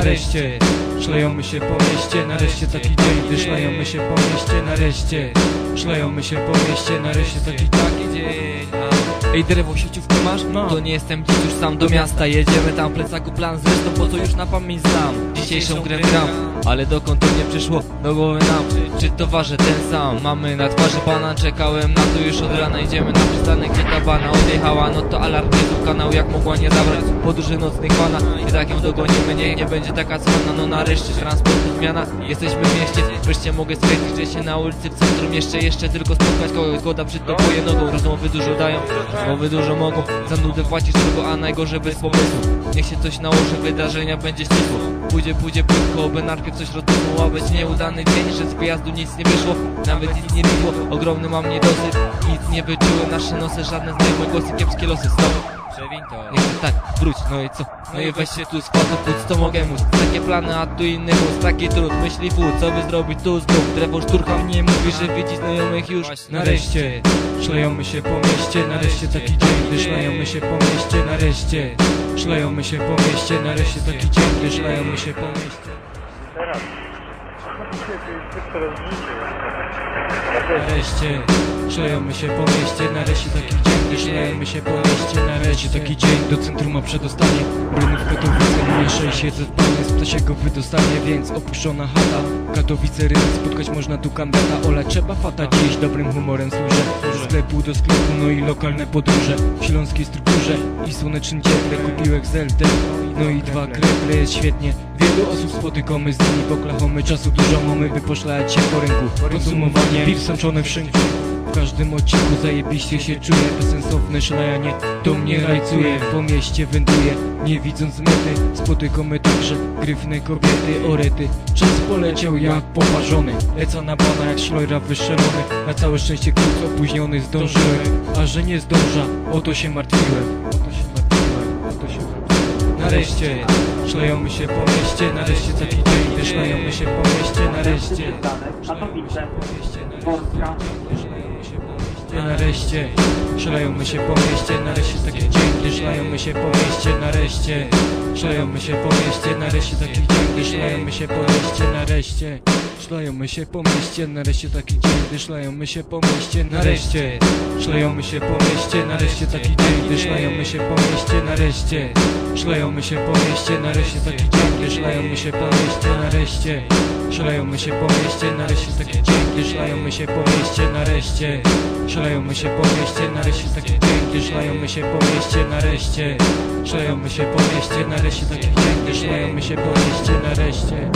Nareszcie Szlejemy się po mieście, nareszcie taki dzień Gdy się po mieście, nareszcie Szlejemy się po mieście, nareszcie taki Taki dzień. Ej, drewo sieciówkę masz? No. To nie jestem dziś już sam do miasta Jedziemy tam plecaku plan zresztą po co już na pamięć znam Dzisiejszą grę gram Ale dokąd to nie przyszło do głowy nam. Czy, towarze ten sam? Mamy na twarzy pana Czekałem na to już od rana Idziemy na przystanek. Gdzie ta bana odjechała No to alarm nie kanał jak mogła nie zabrać. Podróży nocnych pana I tak ją dogonimy Niech nie będzie taka cwana. No nareszcie transportu zmiana Jesteśmy w mieście. Wreszcie mogę stwierdzić, że się na ulicy w centrum Jeszcze, jeszcze tylko spotkać kogoś. Koda przytopuje nogą. Rozmowy dużo dają Rozmowy dużo mogą. Za nudę płacisz drogo A najgorzej bez pomysłu. Niech się coś nałoży Wydarzenia będzie ścisło. Pójdzie, pójdzie płytko Oby najpierw coś rozumło A być nieudany dzień Że z wyjazdu nic nie wyszło Nawet nic nie było Ogromny mam niedosyt Nic nie wyczuły Nasze nosy Żadne znajome głosy Kiepskie losy Stop Przewiń to. nie chcę tak, wróć, no i co? No i weź się tu skład, płuc, to mogę móc. Takie plany, a tu inny mus, taki trud. Myśli fu, co by zrobić tu znów Drewo szturcha mnie mówi, że widzi znajomych już Nareszcie. Szlejemy się po mieście, nareszcie taki dzień Gdy szlejemy się po mieście, nareszcie Szlejemy się po mieście, nareszcie taki dzień Gdy szlejemy się po mieście Teraz. Nareszcie Szlejemy się po mieście, nareszcie taki dzień Gdy szlejemy się po mieście, nareszcie taki dzień Do centrum ma przedostanie. Brony w Katowice, mniejsze i siedzę w planie Z ptasiego wydostanie, więc opuszczona chata. Katowice, rynek, spotkać można tu kandydata Ola trzeba fata, dziś dobrym humorem służę. Ze sklepu do sklepu, no i lokalne podróże. W śląskiej strukturze i słonecznym cieple Kupiłek z LT, no i dwa kreple Jest świetnie, wielu osób spotykamy z nimi Poklachamy czasu dużo, mamy wyposzlać się po rynku. Podsumowanie, piw sączone w szynku w każdym odcinku zajebiście się czuję Bezsensowne szlajanie to mnie rajcuje. Po mieście wędruję, nie widząc mety Spotykamy także gryfne kobiety Orety, czas poleciał jak poparzony Leca na bana jak szlojra wystrzelony Na całe szczęście krótko opóźniony zdążyłem A że nie zdąża, o to się martwiłem. To to Nareszcie, szlejemy się po mieście Nareszcie taki dzień, gdy szlejemy się po mieście Nareszcie. Katowice. Polska. Nareszcie. Szlejemy się po mieście, nareszcie taki dzień Gdy szlejemy się po mieście, nareszcie Szlejemy się po mieście, nareszcie taki dzień Gdy szlejemy się po mieście, nareszcie Szlejemy się po mieście, nareszcie taki dzień Gdy szlejemy się po mieście, nareszcie Szlejemy się po mieście, nareszcie taki dzień Gdy szlejemy się po mieście, nareszcie Szlejemy się po mieście, nareszcie taki dzień Gdy szlejemy się po mieście, nareszcie Szlejemy się po mieście, nareszcie taki dzień Gdy szlejemy się po mieście, nareszcie Szlejemy się po mieście, nareszcie taki dzień Gdy szlejemy się po mieście, nareszcie Szlejemy się po mieście, nareszcie taki dzień Gdy szlejemy się po mieście, nareszcie